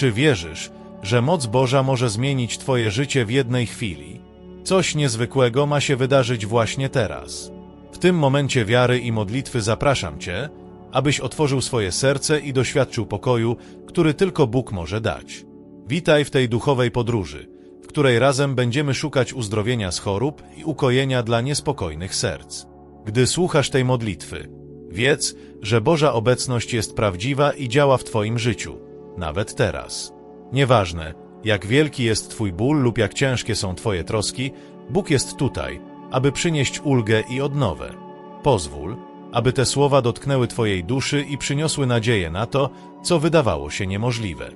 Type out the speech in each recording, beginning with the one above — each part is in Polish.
Czy wierzysz, że moc Boża może zmienić Twoje życie w jednej chwili? Coś niezwykłego ma się wydarzyć właśnie teraz. W tym momencie wiary i modlitwy zapraszam Cię, abyś otworzył swoje serce i doświadczył pokoju, który tylko Bóg może dać. Witaj w tej duchowej podróży, w której razem będziemy szukać uzdrowienia z chorób i ukojenia dla niespokojnych serc. Gdy słuchasz tej modlitwy, wiedz, że Boża obecność jest prawdziwa i działa w Twoim życiu, nawet teraz. Nieważne, jak wielki jest Twój ból lub jak ciężkie są Twoje troski, Bóg jest tutaj, aby przynieść ulgę i odnowę. Pozwól, aby te słowa dotknęły Twojej duszy i przyniosły nadzieję na to, co wydawało się niemożliwe.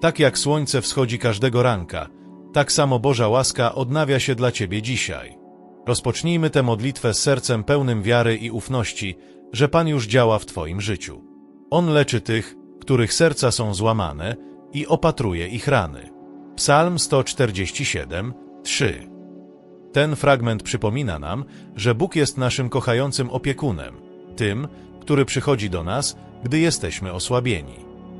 Tak jak słońce wschodzi każdego ranka, tak samo Boża łaska odnawia się dla Ciebie dzisiaj. Rozpocznijmy tę modlitwę z sercem pełnym wiary i ufności, że Pan już działa w Twoim życiu. On leczy tych, których serca są złamane i opatruje ich rany. Psalm 147, 3 Ten fragment przypomina nam, że Bóg jest naszym kochającym opiekunem, tym, który przychodzi do nas, gdy jesteśmy osłabieni.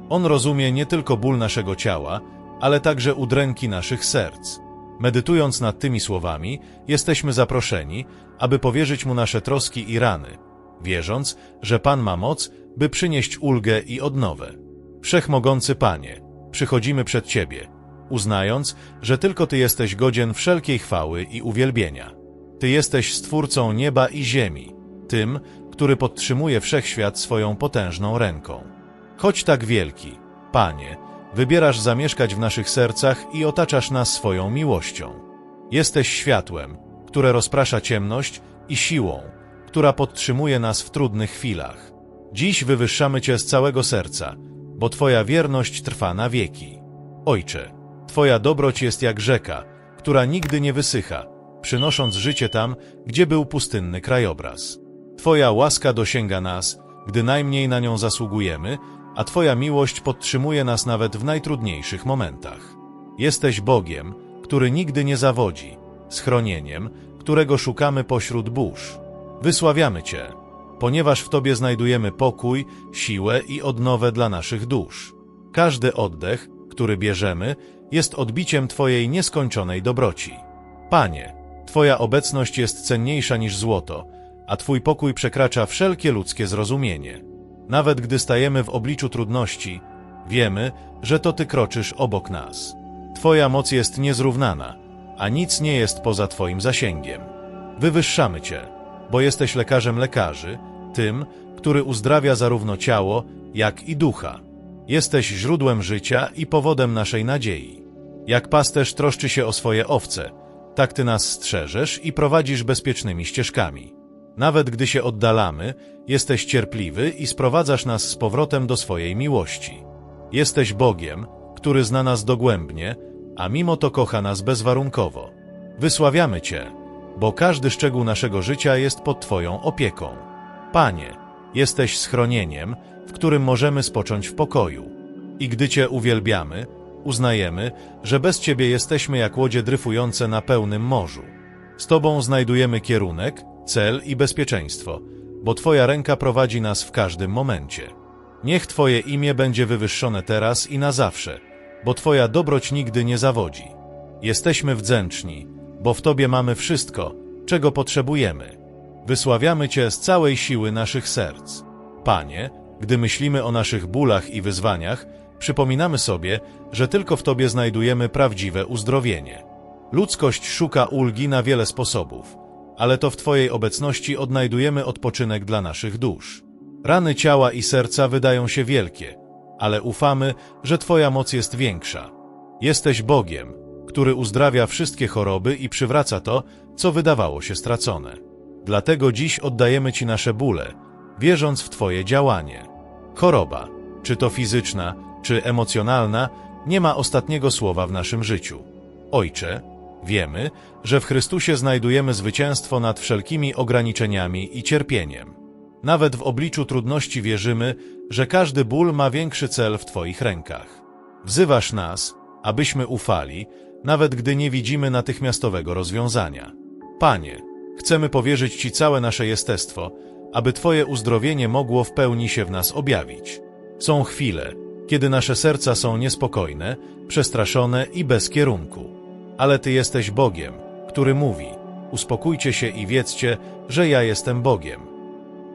On rozumie nie tylko ból naszego ciała, ale także udręki naszych serc. Medytując nad tymi słowami, jesteśmy zaproszeni, aby powierzyć Mu nasze troski i rany, wierząc, że Pan ma moc, by przynieść ulgę i odnowę. Wszechmogący Panie, przychodzimy przed Ciebie, uznając, że tylko Ty jesteś godzien wszelkiej chwały i uwielbienia. Ty jesteś Stwórcą nieba i ziemi, tym, który podtrzymuje wszechświat swoją potężną ręką. Choć tak wielki, Panie, wybierasz zamieszkać w naszych sercach i otaczasz nas swoją miłością. Jesteś światłem, które rozprasza ciemność i siłą, która podtrzymuje nas w trudnych chwilach. Dziś wywyższamy Cię z całego serca, bo Twoja wierność trwa na wieki. Ojcze, Twoja dobroć jest jak rzeka, która nigdy nie wysycha, przynosząc życie tam, gdzie był pustynny krajobraz. Twoja łaska dosięga nas, gdy najmniej na nią zasługujemy, a Twoja miłość podtrzymuje nas nawet w najtrudniejszych momentach. Jesteś Bogiem, który nigdy nie zawodzi, schronieniem, którego szukamy pośród burz. Wysławiamy Cię, ponieważ w Tobie znajdujemy pokój, siłę i odnowę dla naszych dusz. Każdy oddech, który bierzemy, jest odbiciem Twojej nieskończonej dobroci. Panie, Twoja obecność jest cenniejsza niż złoto, a Twój pokój przekracza wszelkie ludzkie zrozumienie. Nawet gdy stajemy w obliczu trudności, wiemy, że to Ty kroczysz obok nas. Twoja moc jest niezrównana, a nic nie jest poza Twoim zasięgiem. Wywyższamy Cię, bo jesteś lekarzem lekarzy, tym, który uzdrawia zarówno ciało, jak i ducha. Jesteś źródłem życia i powodem naszej nadziei. Jak pasterz troszczy się o swoje owce, tak Ty nas strzeżesz i prowadzisz bezpiecznymi ścieżkami. Nawet gdy się oddalamy, jesteś cierpliwy i sprowadzasz nas z powrotem do swojej miłości. Jesteś Bogiem, który zna nas dogłębnie, a mimo to kocha nas bezwarunkowo. Wysławiamy Cię, bo każdy szczegół naszego życia jest pod Twoją opieką. Panie, jesteś schronieniem, w którym możemy spocząć w pokoju. I gdy Cię uwielbiamy, uznajemy, że bez Ciebie jesteśmy jak łodzie dryfujące na pełnym morzu. Z Tobą znajdujemy kierunek, cel i bezpieczeństwo, bo Twoja ręka prowadzi nas w każdym momencie. Niech Twoje imię będzie wywyższone teraz i na zawsze, bo Twoja dobroć nigdy nie zawodzi. Jesteśmy wdzięczni, bo w Tobie mamy wszystko, czego potrzebujemy. Wysławiamy Cię z całej siły naszych serc. Panie, gdy myślimy o naszych bólach i wyzwaniach, przypominamy sobie, że tylko w Tobie znajdujemy prawdziwe uzdrowienie. Ludzkość szuka ulgi na wiele sposobów, ale to w Twojej obecności odnajdujemy odpoczynek dla naszych dusz. Rany ciała i serca wydają się wielkie, ale ufamy, że Twoja moc jest większa. Jesteś Bogiem, który uzdrawia wszystkie choroby i przywraca to, co wydawało się stracone. Dlatego dziś oddajemy Ci nasze bóle, wierząc w Twoje działanie. Choroba, czy to fizyczna, czy emocjonalna, nie ma ostatniego słowa w naszym życiu. Ojcze, wiemy, że w Chrystusie znajdujemy zwycięstwo nad wszelkimi ograniczeniami i cierpieniem. Nawet w obliczu trudności wierzymy, że każdy ból ma większy cel w Twoich rękach. Wzywasz nas, abyśmy ufali, nawet gdy nie widzimy natychmiastowego rozwiązania. Panie, chcemy powierzyć Ci całe nasze jestestwo, aby Twoje uzdrowienie mogło w pełni się w nas objawić. Są chwile, kiedy nasze serca są niespokojne, przestraszone i bez kierunku. Ale Ty jesteś Bogiem, który mówi: Uspokójcie się i wiedzcie, że ja jestem Bogiem.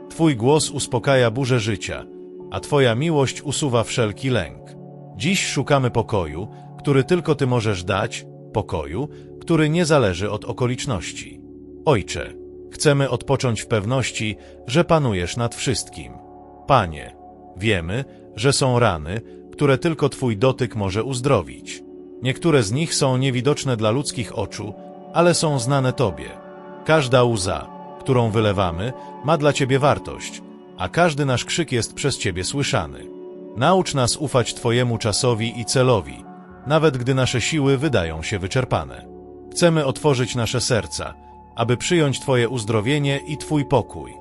Twój głos uspokaja burzę życia, a Twoja miłość usuwa wszelki lęk. Dziś szukamy pokoju, który tylko Ty możesz dać, pokoju, który nie zależy od okoliczności. Ojcze, chcemy odpocząć w pewności, że panujesz nad wszystkim. Panie, wiemy, że są rany, które tylko Twój dotyk może uzdrowić. Niektóre z nich są niewidoczne dla ludzkich oczu, ale są znane Tobie. Każda łza, którą wylewamy, ma dla Ciebie wartość, a każdy nasz krzyk jest przez Ciebie słyszany. Naucz nas ufać Twojemu czasowi i celowi, nawet gdy nasze siły wydają się wyczerpane. Chcemy otworzyć nasze serca, aby przyjąć Twoje uzdrowienie i Twój pokój.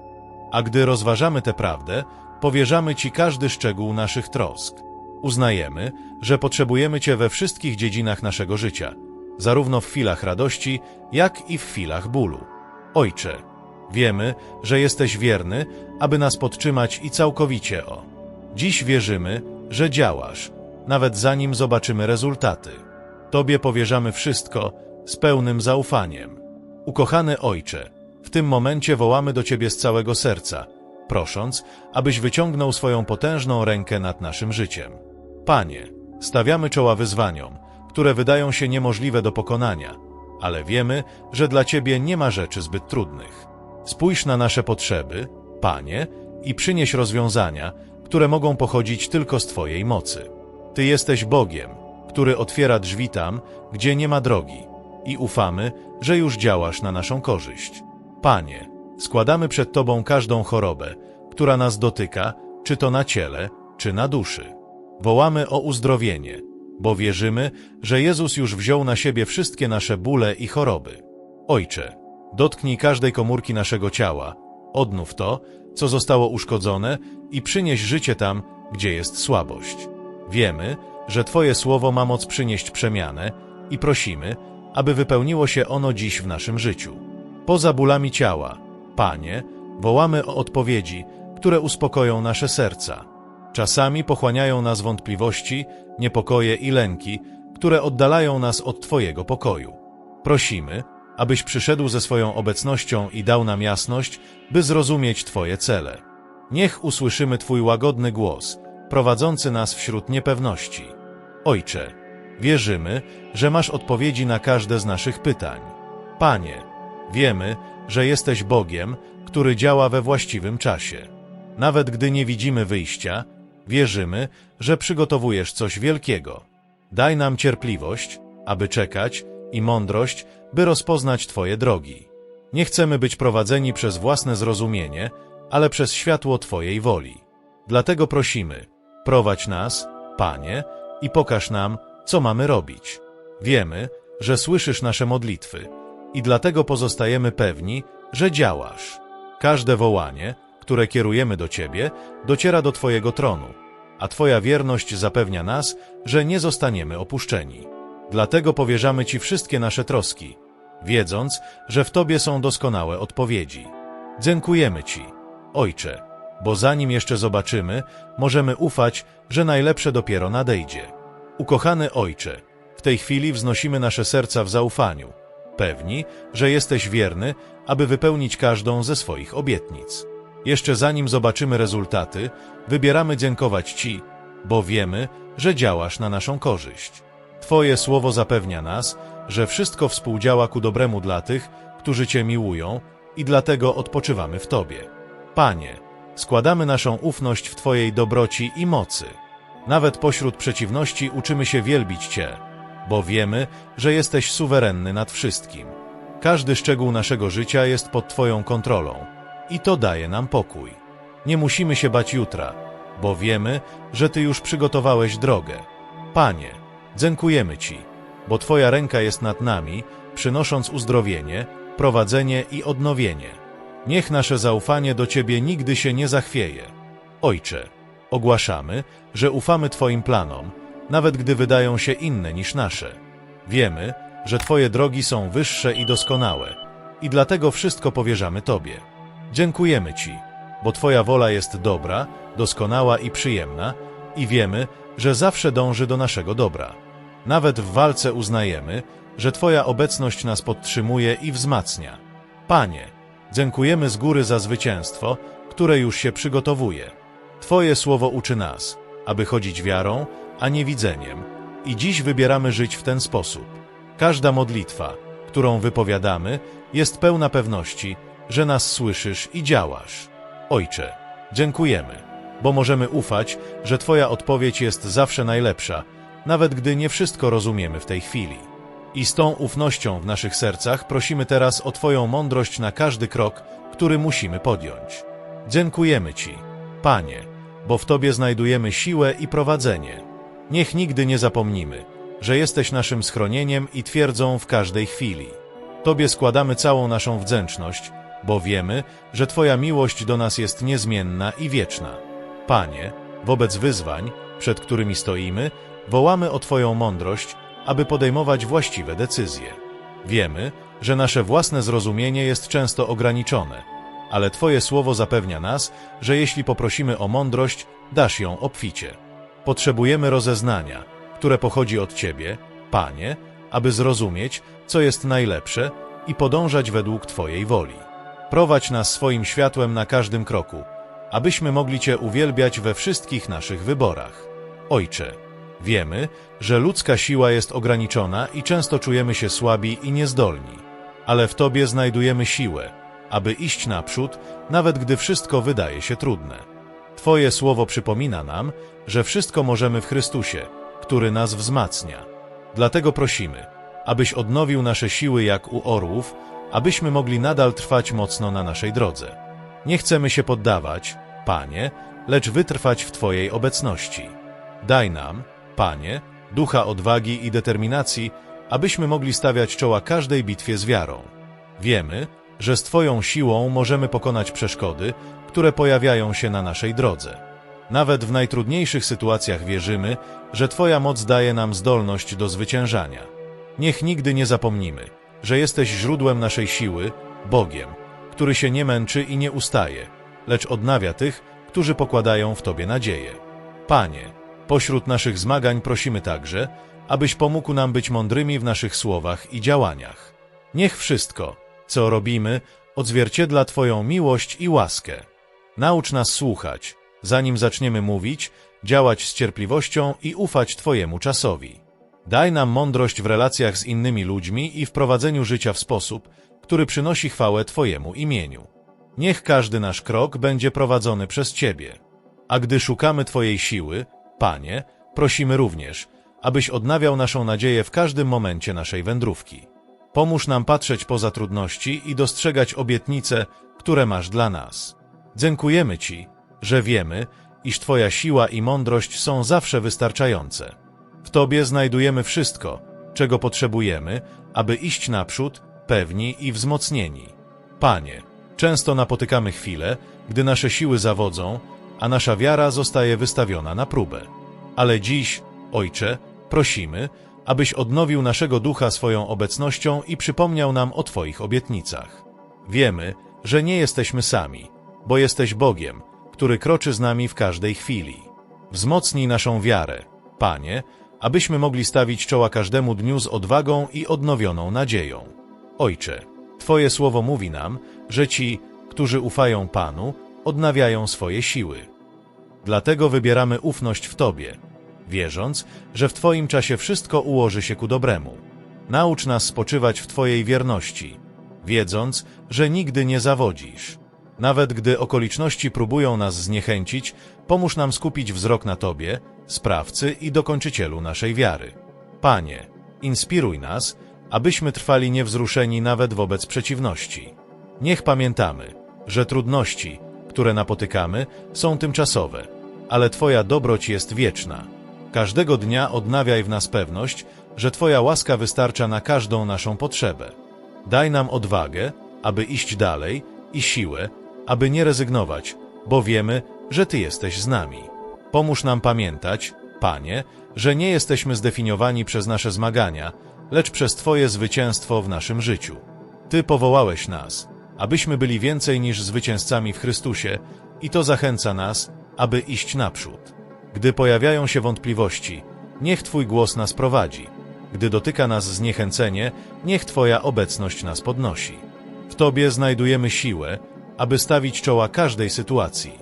A gdy rozważamy tę prawdę, powierzamy Ci każdy szczegół naszych trosk. Uznajemy, że potrzebujemy Cię we wszystkich dziedzinach naszego życia, zarówno w chwilach radości, jak i w chwilach bólu. Ojcze, wiemy, że jesteś wierny, aby nas podtrzymać i całkowicie o. Dziś wierzymy, że działasz, nawet zanim zobaczymy rezultaty. Tobie powierzamy wszystko z pełnym zaufaniem. Ukochany Ojcze, w tym momencie wołamy do Ciebie z całego serca, prosząc, abyś wyciągnął swoją potężną rękę nad naszym życiem. Panie, stawiamy czoła wyzwaniom, które wydają się niemożliwe do pokonania, ale wiemy, że dla Ciebie nie ma rzeczy zbyt trudnych. Spójrz na nasze potrzeby, Panie, i przynieś rozwiązania, które mogą pochodzić tylko z Twojej mocy. Ty jesteś Bogiem, który otwiera drzwi tam, gdzie nie ma drogi i ufamy, że już działasz na naszą korzyść. Panie, składamy przed Tobą każdą chorobę, która nas dotyka, czy to na ciele, czy na duszy. Wołamy o uzdrowienie, bo wierzymy, że Jezus już wziął na siebie wszystkie nasze bóle i choroby. Ojcze, dotknij każdej komórki naszego ciała, odnów to, co zostało uszkodzone i przynieś życie tam, gdzie jest słabość. Wiemy, że Twoje słowo ma moc przynieść przemianę i prosimy, aby wypełniło się ono dziś w naszym życiu. Poza bólami ciała, Panie, wołamy o odpowiedzi, które uspokoją nasze serca. Czasami pochłaniają nas wątpliwości, niepokoje i lęki, które oddalają nas od Twojego pokoju. Prosimy, abyś przyszedł ze swoją obecnością i dał nam jasność, by zrozumieć Twoje cele. Niech usłyszymy Twój łagodny głos, prowadzący nas wśród niepewności. Ojcze, wierzymy, że masz odpowiedzi na każde z naszych pytań. Panie, wiemy, że jesteś Bogiem, który działa we właściwym czasie. Nawet gdy nie widzimy wyjścia, wierzymy, że przygotowujesz coś wielkiego. Daj nam cierpliwość, aby czekać, i mądrość, by rozpoznać Twoje drogi. Nie chcemy być prowadzeni przez własne zrozumienie, ale przez światło Twojej woli. Dlatego prosimy, prowadź nas, Panie, i pokaż nam, co mamy robić. Wiemy, że słyszysz nasze modlitwy i dlatego pozostajemy pewni, że działasz. Każde wołanie, które kierujemy do Ciebie, dociera do Twojego tronu, a Twoja wierność zapewnia nas, że nie zostaniemy opuszczeni. Dlatego powierzamy Ci wszystkie nasze troski, wiedząc, że w Tobie są doskonałe odpowiedzi. Dziękujemy Ci, Ojcze, bo zanim jeszcze zobaczymy, możemy ufać, że najlepsze dopiero nadejdzie. Ukochany Ojcze, w tej chwili wznosimy nasze serca w zaufaniu, pewni, że jesteś wierny, aby wypełnić każdą ze swoich obietnic. Jeszcze zanim zobaczymy rezultaty, wybieramy dziękować Ci, bo wiemy, że działasz na naszą korzyść. Twoje słowo zapewnia nas, że wszystko współdziała ku dobremu dla tych, którzy Cię miłują i dlatego odpoczywamy w Tobie. Panie, składamy naszą ufność w Twojej dobroci i mocy. Nawet pośród przeciwności uczymy się wielbić Cię, bo wiemy, że jesteś suwerenny nad wszystkim. Każdy szczegół naszego życia jest pod Twoją kontrolą i to daje nam pokój. Nie musimy się bać jutra, bo wiemy, że Ty już przygotowałeś drogę. Panie, dziękujemy Ci, bo Twoja ręka jest nad nami, przynosząc uzdrowienie, prowadzenie i odnowienie. Niech nasze zaufanie do Ciebie nigdy się nie zachwieje. Ojcze, ogłaszamy, że ufamy Twoim planom, nawet gdy wydają się inne niż nasze. Wiemy, że Twoje drogi są wyższe i doskonałe i dlatego wszystko powierzamy Tobie. Dziękujemy Ci, bo Twoja wola jest dobra, doskonała i przyjemna i wiemy, że zawsze dąży do naszego dobra. Nawet w walce uznajemy, że Twoja obecność nas podtrzymuje i wzmacnia. Panie, dziękujemy z góry za zwycięstwo, które już się przygotowuje. Twoje słowo uczy nas, aby chodzić wiarą, a nie widzeniem, i dziś wybieramy żyć w ten sposób. Każda modlitwa, którą wypowiadamy, jest pełna pewności, że nas słyszysz i działasz. Ojcze, dziękujemy, bo możemy ufać, że Twoja odpowiedź jest zawsze najlepsza, nawet gdy nie wszystko rozumiemy w tej chwili. I z tą ufnością w naszych sercach prosimy teraz o Twoją mądrość na każdy krok, który musimy podjąć. Dziękujemy Ci, Panie, bo w Tobie znajdujemy siłę i prowadzenie. Niech nigdy nie zapomnimy, że jesteś naszym schronieniem i twierdzą w każdej chwili. Tobie składamy całą naszą wdzięczność, bo wiemy, że Twoja miłość do nas jest niezmienna i wieczna. Panie, wobec wyzwań, przed którymi stoimy, wołamy o Twoją mądrość, aby podejmować właściwe decyzje. Wiemy, że nasze własne zrozumienie jest często ograniczone, ale Twoje słowo zapewnia nas, że jeśli poprosimy o mądrość, dasz ją obficie. Potrzebujemy rozeznania, które pochodzi od Ciebie, Panie, aby zrozumieć, co jest najlepsze i podążać według Twojej woli. Prowadź nas swoim światłem na każdym kroku, abyśmy mogli Cię uwielbiać we wszystkich naszych wyborach. Ojcze, wiemy, że ludzka siła jest ograniczona i często czujemy się słabi i niezdolni, ale w Tobie znajdujemy siłę, aby iść naprzód, nawet gdy wszystko wydaje się trudne. Twoje słowo przypomina nam, że wszystko możemy w Chrystusie, który nas wzmacnia. Dlatego prosimy, abyś odnowił nasze siły jak u orłów, abyśmy mogli nadal trwać mocno na naszej drodze. Nie chcemy się poddawać, Panie, lecz wytrwać w Twojej obecności. Daj nam, Panie, ducha odwagi i determinacji, abyśmy mogli stawiać czoła każdej bitwie z wiarą. Wiemy, że z Twoją siłą możemy pokonać przeszkody, które pojawiają się na naszej drodze. Nawet w najtrudniejszych sytuacjach wierzymy, że Twoja moc daje nam zdolność do zwyciężania. Niech nigdy nie zapomnimy, że jesteś źródłem naszej siły, Bogiem, który się nie męczy i nie ustaje, lecz odnawia tych, którzy pokładają w Tobie nadzieję. Panie, pośród naszych zmagań prosimy także, abyś pomógł nam być mądrymi w naszych słowach i działaniach. Niech wszystko, co robimy, odzwierciedla Twoją miłość i łaskę. Naucz nas słuchać, zanim zaczniemy mówić, działać z cierpliwością i ufać Twojemu czasowi. Daj nam mądrość w relacjach z innymi ludźmi i w prowadzeniu życia w sposób, który przynosi chwałę Twojemu imieniu. Niech każdy nasz krok będzie prowadzony przez Ciebie. A gdy szukamy Twojej siły, Panie, prosimy również, abyś odnawiał naszą nadzieję w każdym momencie naszej wędrówki. Pomóż nam patrzeć poza trudności i dostrzegać obietnice, które masz dla nas. Dziękujemy Ci, że wiemy, iż Twoja siła i mądrość są zawsze wystarczające. W Tobie znajdujemy wszystko, czego potrzebujemy, aby iść naprzód, pewni i wzmocnieni. Panie, często napotykamy chwile, gdy nasze siły zawodzą, a nasza wiara zostaje wystawiona na próbę. Ale dziś, Ojcze, prosimy, abyś odnowił naszego ducha swoją obecnością i przypomniał nam o Twoich obietnicach. Wiemy, że nie jesteśmy sami, bo jesteś Bogiem, który kroczy z nami w każdej chwili. Wzmocnij naszą wiarę, Panie, abyśmy mogli stawić czoła każdemu dniu z odwagą i odnowioną nadzieją. Ojcze, Twoje słowo mówi nam, że ci, którzy ufają Panu, odnawiają swoje siły. Dlatego wybieramy ufność w Tobie, wierząc, że w Twoim czasie wszystko ułoży się ku dobremu. Naucz nas spoczywać w Twojej wierności, wiedząc, że nigdy nie zawodzisz. Nawet gdy okoliczności próbują nas zniechęcić, pomóż nam skupić wzrok na Tobie, sprawcy i dokończycielu naszej wiary. Panie, inspiruj nas, abyśmy trwali niewzruszeni nawet wobec przeciwności. Niech pamiętamy, że trudności, które napotykamy, są tymczasowe, ale Twoja dobroć jest wieczna. Każdego dnia odnawiaj w nas pewność, że Twoja łaska wystarcza na każdą naszą potrzebę. Daj nam odwagę, aby iść dalej i siłę, aby nie rezygnować, bo wiemy, że Ty jesteś z nami. Pomóż nam pamiętać, Panie, że nie jesteśmy zdefiniowani przez nasze zmagania, lecz przez Twoje zwycięstwo w naszym życiu. Ty powołałeś nas, abyśmy byli więcej niż zwycięzcami w Chrystusie i to zachęca nas, aby iść naprzód. Gdy pojawiają się wątpliwości, niech Twój głos nas prowadzi. Gdy dotyka nas zniechęcenie, niech Twoja obecność nas podnosi. W Tobie znajdujemy siłę, aby stawić czoła każdej sytuacji.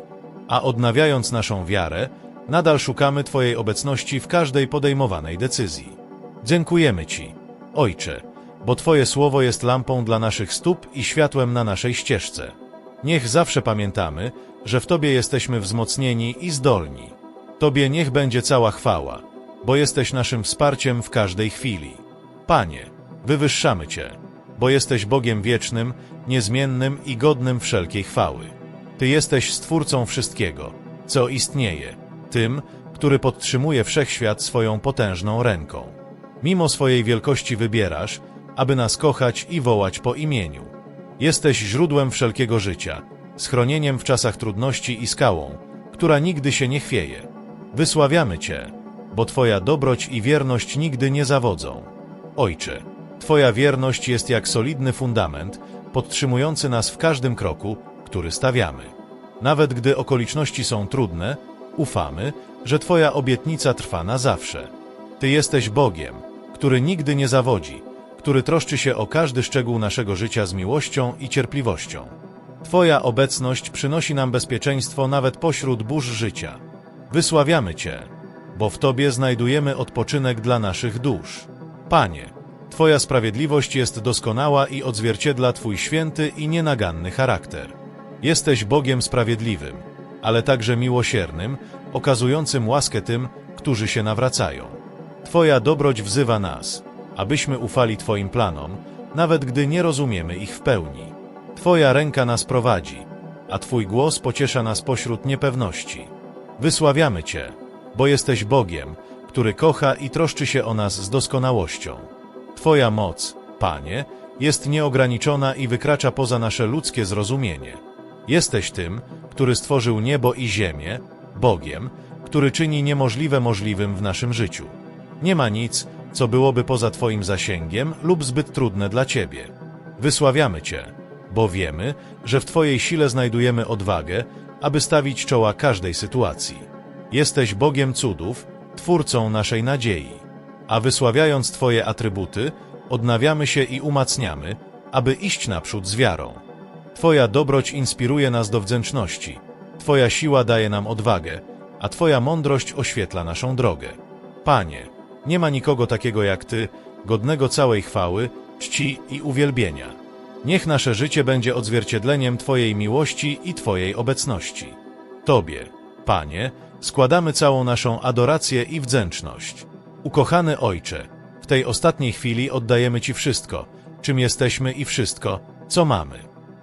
A odnawiając naszą wiarę, nadal szukamy Twojej obecności w każdej podejmowanej decyzji. Dziękujemy Ci, Ojcze, bo Twoje słowo jest lampą dla naszych stóp i światłem na naszej ścieżce. Niech zawsze pamiętamy, że w Tobie jesteśmy wzmocnieni i zdolni. Tobie niech będzie cała chwała, bo jesteś naszym wsparciem w każdej chwili. Panie, wywyższamy Cię, bo jesteś Bogiem wiecznym, niezmiennym i godnym wszelkiej chwały. Ty jesteś Stwórcą wszystkiego, co istnieje, tym, który podtrzymuje wszechświat swoją potężną ręką. Mimo swojej wielkości wybierasz, aby nas kochać i wołać po imieniu. Jesteś źródłem wszelkiego życia, schronieniem w czasach trudności i skałą, która nigdy się nie chwieje. Wysławiamy Cię, bo Twoja dobroć i wierność nigdy nie zawodzą. Ojcze, Twoja wierność jest jak solidny fundament, podtrzymujący nas w każdym kroku, który stawiamy. Nawet gdy okoliczności są trudne, ufamy, że Twoja obietnica trwa na zawsze. Ty jesteś Bogiem, który nigdy nie zawodzi, który troszczy się o każdy szczegół naszego życia z miłością i cierpliwością. Twoja obecność przynosi nam bezpieczeństwo nawet pośród burz życia. Wysławiamy Cię, bo w Tobie znajdujemy odpoczynek dla naszych dusz. Panie, Twoja sprawiedliwość jest doskonała i odzwierciedla Twój święty i nienaganny charakter. Jesteś Bogiem sprawiedliwym, ale także miłosiernym, okazującym łaskę tym, którzy się nawracają. Twoja dobroć wzywa nas, abyśmy ufali Twoim planom, nawet gdy nie rozumiemy ich w pełni. Twoja ręka nas prowadzi, a Twój głos pociesza nas pośród niepewności. Wysławiamy Cię, bo jesteś Bogiem, który kocha i troszczy się o nas z doskonałością. Twoja moc, Panie, jest nieograniczona i wykracza poza nasze ludzkie zrozumienie. Jesteś tym, który stworzył niebo i ziemię, Bogiem, który czyni niemożliwe możliwym w naszym życiu. Nie ma nic, co byłoby poza Twoim zasięgiem lub zbyt trudne dla Ciebie. Wysławiamy Cię, bo wiemy, że w Twojej sile znajdujemy odwagę, aby stawić czoła każdej sytuacji. Jesteś Bogiem cudów, Twórcą naszej nadziei. A wysławiając Twoje atrybuty, odnawiamy się i umacniamy, aby iść naprzód z wiarą. Twoja dobroć inspiruje nas do wdzięczności, Twoja siła daje nam odwagę, a Twoja mądrość oświetla naszą drogę. Panie, nie ma nikogo takiego jak Ty, godnego całej chwały, czci i uwielbienia. Niech nasze życie będzie odzwierciedleniem Twojej miłości i Twojej obecności. Tobie, Panie, składamy całą naszą adorację i wdzięczność. Ukochany Ojcze, w tej ostatniej chwili oddajemy Ci wszystko, czym jesteśmy i wszystko, co mamy.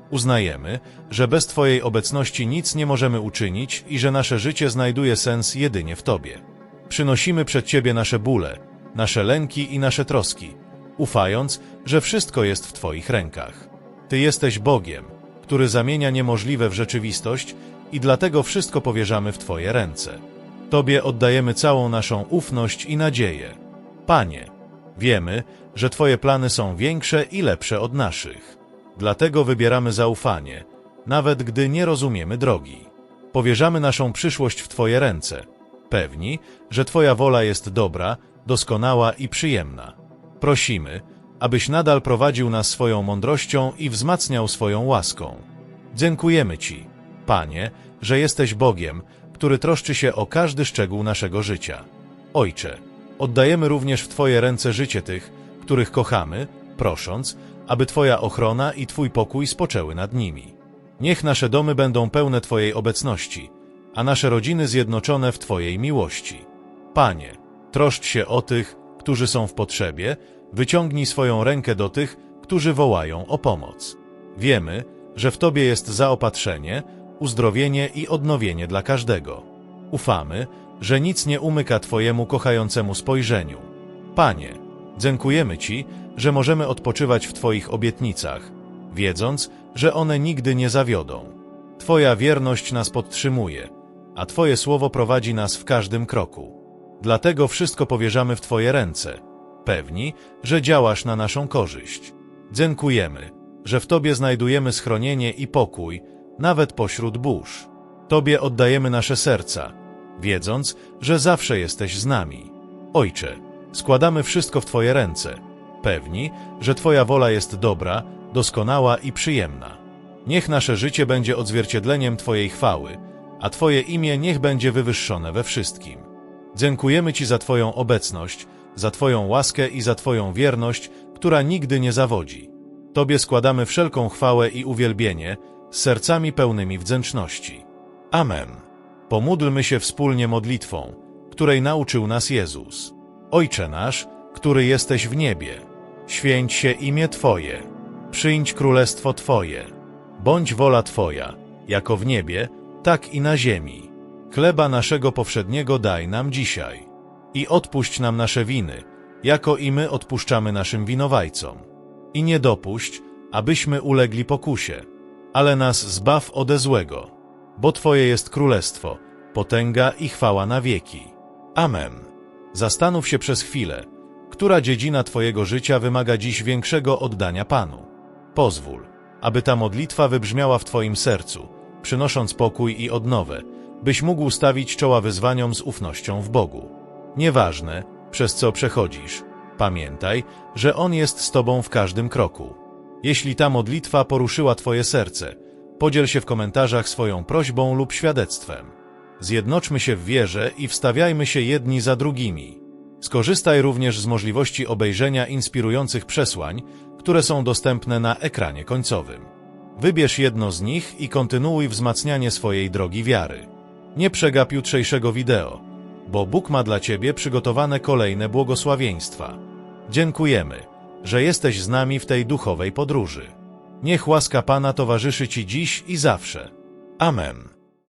Uznajemy, że bez Twojej obecności nic nie możemy uczynić i że nasze życie znajduje sens jedynie w Tobie. Przynosimy przed Ciebie nasze bóle, nasze lęki i nasze troski, ufając, że wszystko jest w Twoich rękach. Ty jesteś Bogiem, który zamienia niemożliwe w rzeczywistość i dlatego wszystko powierzamy w Twoje ręce. Tobie oddajemy całą naszą ufność i nadzieję. Panie, wiemy, że Twoje plany są większe i lepsze od naszych. Dlatego wybieramy zaufanie, nawet gdy nie rozumiemy drogi. Powierzamy naszą przyszłość w Twoje ręce, pewni, że Twoja wola jest dobra, doskonała i przyjemna. Prosimy, abyś nadal prowadził nas swoją mądrością i wzmacniał swoją łaską. Dziękujemy Ci, Panie, że jesteś Bogiem, który troszczy się o każdy szczegół naszego życia. Ojcze, oddajemy również w Twoje ręce życie tych, których kochamy, prosząc, aby Twoja ochrona i Twój pokój spoczęły nad nimi. Niech nasze domy będą pełne Twojej obecności, a nasze rodziny zjednoczone w Twojej miłości. Panie, troszcz się o tych, którzy są w potrzebie, wyciągnij swoją rękę do tych, którzy wołają o pomoc. Wiemy, że w Tobie jest zaopatrzenie, uzdrowienie i odnowienie dla każdego. Ufamy, że nic nie umyka Twojemu kochającemu spojrzeniu. Panie, dziękujemy Ci, że możemy odpoczywać w Twoich obietnicach, wiedząc, że one nigdy nie zawiodą. Twoja wierność nas podtrzymuje, a Twoje słowo prowadzi nas w każdym kroku. Dlatego wszystko powierzamy w Twoje ręce, pewni, że działasz na naszą korzyść. Dziękujemy, że w Tobie znajdujemy schronienie i pokój, nawet pośród burz. Tobie oddajemy nasze serca, wiedząc, że zawsze jesteś z nami. Ojcze, składamy wszystko w Twoje ręce, pewni, że Twoja wola jest dobra, doskonała i przyjemna. Niech nasze życie będzie odzwierciedleniem Twojej chwały, a Twoje imię niech będzie wywyższone we wszystkim. Dziękujemy Ci za Twoją obecność, za Twoją łaskę i za Twoją wierność, która nigdy nie zawodzi. Tobie składamy wszelką chwałę i uwielbienie, z sercami pełnymi wdzięczności. Amen. Pomódlmy się wspólnie modlitwą, której nauczył nas Jezus. Ojcze nasz, który jesteś w niebie, święć się imię Twoje, przyjdź królestwo Twoje, bądź wola Twoja, jako w niebie, tak i na ziemi. Chleba naszego powszedniego daj nam dzisiaj i odpuść nam nasze winy, jako i my odpuszczamy naszym winowajcom. I nie dopuść, abyśmy ulegli pokusie, ale nas zbaw ode złego, bo Twoje jest królestwo, potęga i chwała na wieki. Amen. Zastanów się przez chwilę, która dziedzina Twojego życia wymaga dziś większego oddania Panu. Pozwól, aby ta modlitwa wybrzmiała w Twoim sercu, przynosząc pokój i odnowę, byś mógł stawić czoła wyzwaniom z ufnością w Bogu. Nieważne, przez co przechodzisz, pamiętaj, że On jest z Tobą w każdym kroku. Jeśli ta modlitwa poruszyła Twoje serce, podziel się w komentarzach swoją prośbą lub świadectwem. Zjednoczmy się w wierze i wstawiajmy się jedni za drugimi. Skorzystaj również z możliwości obejrzenia inspirujących przesłań, które są dostępne na ekranie końcowym. Wybierz jedno z nich i kontynuuj wzmacnianie swojej drogi wiary. Nie przegap jutrzejszego wideo, bo Bóg ma dla Ciebie przygotowane kolejne błogosławieństwa. Dziękujemy, że jesteś z nami w tej duchowej podróży. Niech łaska Pana towarzyszy Ci dziś i zawsze. Amen.